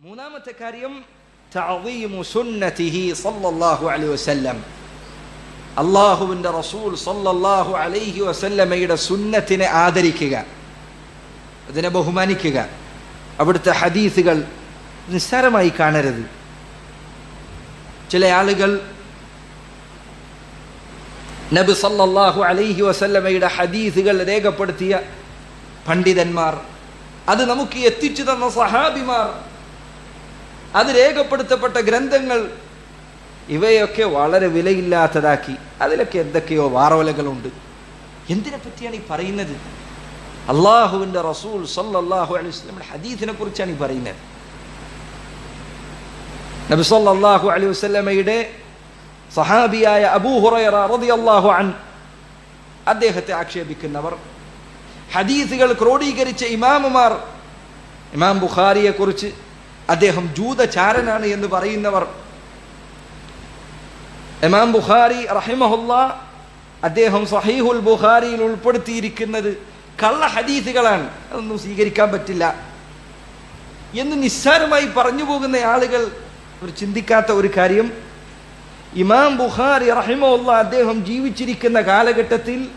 മൂന്നാമത്തെ കാര്യം അള്ളാഹുവിന്റെ റസൂൽ സല്ലല്ലാഹു അലൈഹി വസല്ലമയുടെ സുന്നത്തിനെ ആദരിക്കുക അതിനെ ബഹുമാനിക്കുക. അവിടുത്തെ ഹദീസുകൾ നിസ്സാരമായി കാണരുത്. ചില ആളുകൾ നബി സല്ലല്ലാഹു അലൈഹി വസല്ലമയുടെ ഹദീസുകൾ രേഖപ്പെടുത്തിയ പണ്ഡിതന്മാർ അത് നമുക്ക് എത്തിച്ചു തന്ന സഹാബിമാർ അത് രേഖപ്പെടുത്തപ്പെട്ട ഗ്രന്ഥങ്ങൾ ഇവയൊക്കെ വളരെ വിലയില്ലാത്തതാക്കി. അതിലൊക്കെ എന്തൊക്കെയോ വാറവലകളുണ്ട്. എന്തിനെ പറ്റിയാണ് ഈ പറയുന്നത്? അള്ളാഹുവിന്റെ റസൂൽ സല്ലാഹു അലൈഹി വസല്ലമയുടെ ഹദീസിനെ കുറിച്ചാണ് ഈ പറയുന്നത്. നബി സല്ലാഹു അലൈഹി വസ്ലമയുടെ സഹാബിയായ അബൂ ഹുറൈറ അൻ അദ്ദേഹത്തെ ആക്ഷേപിക്കുന്നവർ ഹദീസുകൾ ക്രോഡീകരിച്ച ഇമാമുമാർ ഇമാം ബുഖാരിയെ കുറിച്ച് അദ്ദേഹം ജൂതചാരനാണ് എന്ന് പറയുന്നവർ. എമാം ബുഖാരി റഹിമഹുല്ല അദ്ദേഹം സഹീഹുൽ ബുഖാരിയിൽ ഉൾപ്പെടുത്തിയിരിക്കുന്നത് കള്ള ഹദീസുകളാണ്. അതൊന്നും സ്വീകരിക്കാൻ പറ്റില്ല. എന്ന് നിസ്സാരമായി പറഞ്ഞു പോകുന്ന ആളുകൾ ഒരു ചിന്തിക്കാത്ത ഒരു കാര്യം. ഇമാം ബുഖാരി റഹിമുള്ള അദ്ദേഹം ജീവിച്ചിരിക്കുന്ന കാലഘട്ടത്തിൽ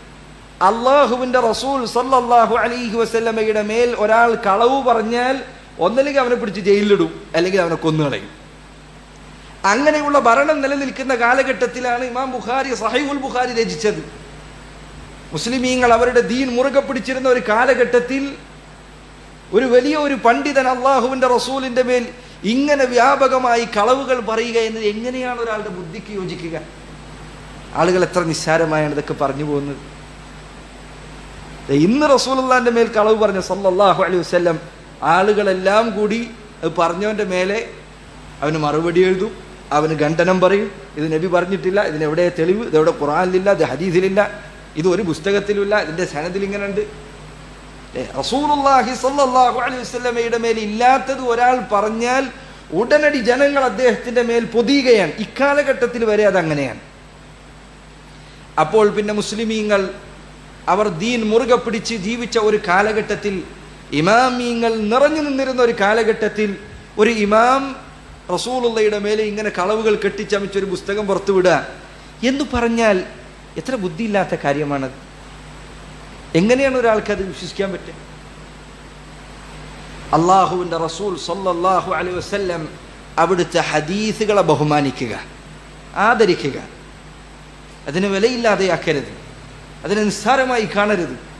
അള്ളാഹുവിന്റെ റസൂൽ സല്ലാഹു അലൈഹി വസ്ലമയുടെ മേൽ ഒരാൾ കളവ് പറഞ്ഞാൽ ഒന്നല്ലെങ്കിൽ അവനെ പിടിച്ച് ജയിലിലിടും അല്ലെങ്കിൽ അവനെ കൊന്നുകളയും. അങ്ങനെയുള്ള ഭരണം നിലനിൽക്കുന്ന കാലഘട്ടത്തിലാണ് ഇമാം ബുഖാരി സഹൈബുൽ ബുഖാരി രചിച്ചത്. മുസ്ലിമീങ്ങൾ അവരുടെ ദീൻ മുറുകെ പിടിച്ചിരുന്ന ഒരു കാലഘട്ടത്തിൽ ഒരു വലിയ ഒരു പണ്ഡിതൻ അള്ളാഹുവിന്റെ റസൂലിന്റെ മേൽ ഇങ്ങനെ വ്യാപകമായി കളവുകൾ പറയുക എന്നത് എങ്ങനെയാണ് ഒരാളുടെ ബുദ്ധിക്ക് യോജിക്കുക? ആളുകൾ എത്ര നിസ്സാരമായാണ് ഇതൊക്കെ പറഞ്ഞു പോകുന്നത്. ഇന്ന് റസൂലുള്ളാന്റെ മേൽ കളവ് പറഞ്ഞ സല്ലാഹു അലൈഹി വസല്ലം ആളുകളെല്ലാം കൂടി അത് പറഞ്ഞവന്റെ മേലെ അവന് മറുപടി എഴുതും അവന് ഖണ്ഡനം പറയും. ഇത് നബി പറഞ്ഞിട്ടില്ല ഇതിനെവിടെ തെളിവ് ഇതെവിടെ ഖുറാനിലില്ല ഇത് ഹദീസിലില്ല ഇത് ഒരു പുസ്തകത്തിലുമില്ല ഇതിന്റെ സനത്തിൽ ഇങ്ങനെ ഉണ്ട് റസൂലുള്ളാഹി സല്ലല്ലാഹു അലൈഹി മേൽ ഇല്ലാത്തത് ഒരാൾ പറഞ്ഞാൽ ഉടനടി ജനങ്ങൾ അദ്ദേഹത്തിന്റെ മേൽ പൊതിയുകയാണ്. ഇക്കാലഘട്ടത്തിൽ വരെ അതങ്ങനെയാണ് അപ്പോൾ പിന്നെ മുസ്ലിമീങ്ങൾ അവർ ദീൻ മുറുകെ പിടിച്ച് ജീവിച്ച ഒരു കാലഘട്ടത്തിൽ ഇമാമീങ്ങൾ നിറഞ്ഞു നിന്നിരുന്ന ഒരു കാലഘട്ടത്തിൽ ഒരു ഇമാം റസൂലുള്ളയുടെ മേലെ ഇങ്ങനെ കളവുകൾ കെട്ടിച്ചമിച്ചൊരു പുസ്തകം പുറത്തുവിടുക എന്ന് പറഞ്ഞാൽ എത്ര ബുദ്ധിയില്ലാത്ത കാര്യമാണത്. എങ്ങനെയാണ് ഒരാൾക്ക് അത് വിശ്വസിക്കാൻ പറ്റുക? അള്ളാഹുവിന്റെ റസൂൽ സല്ലല്ലാഹു അലൈഹി വസല്ലം അവിടുത്തെ ഹദീസുകളെ ബഹുമാനിക്കുക ആദരിക്കുക. അതിന് വിലയില്ലാതെയാക്കരുത്. അതിനെ നിസ്സാരമായി കാണരുത്.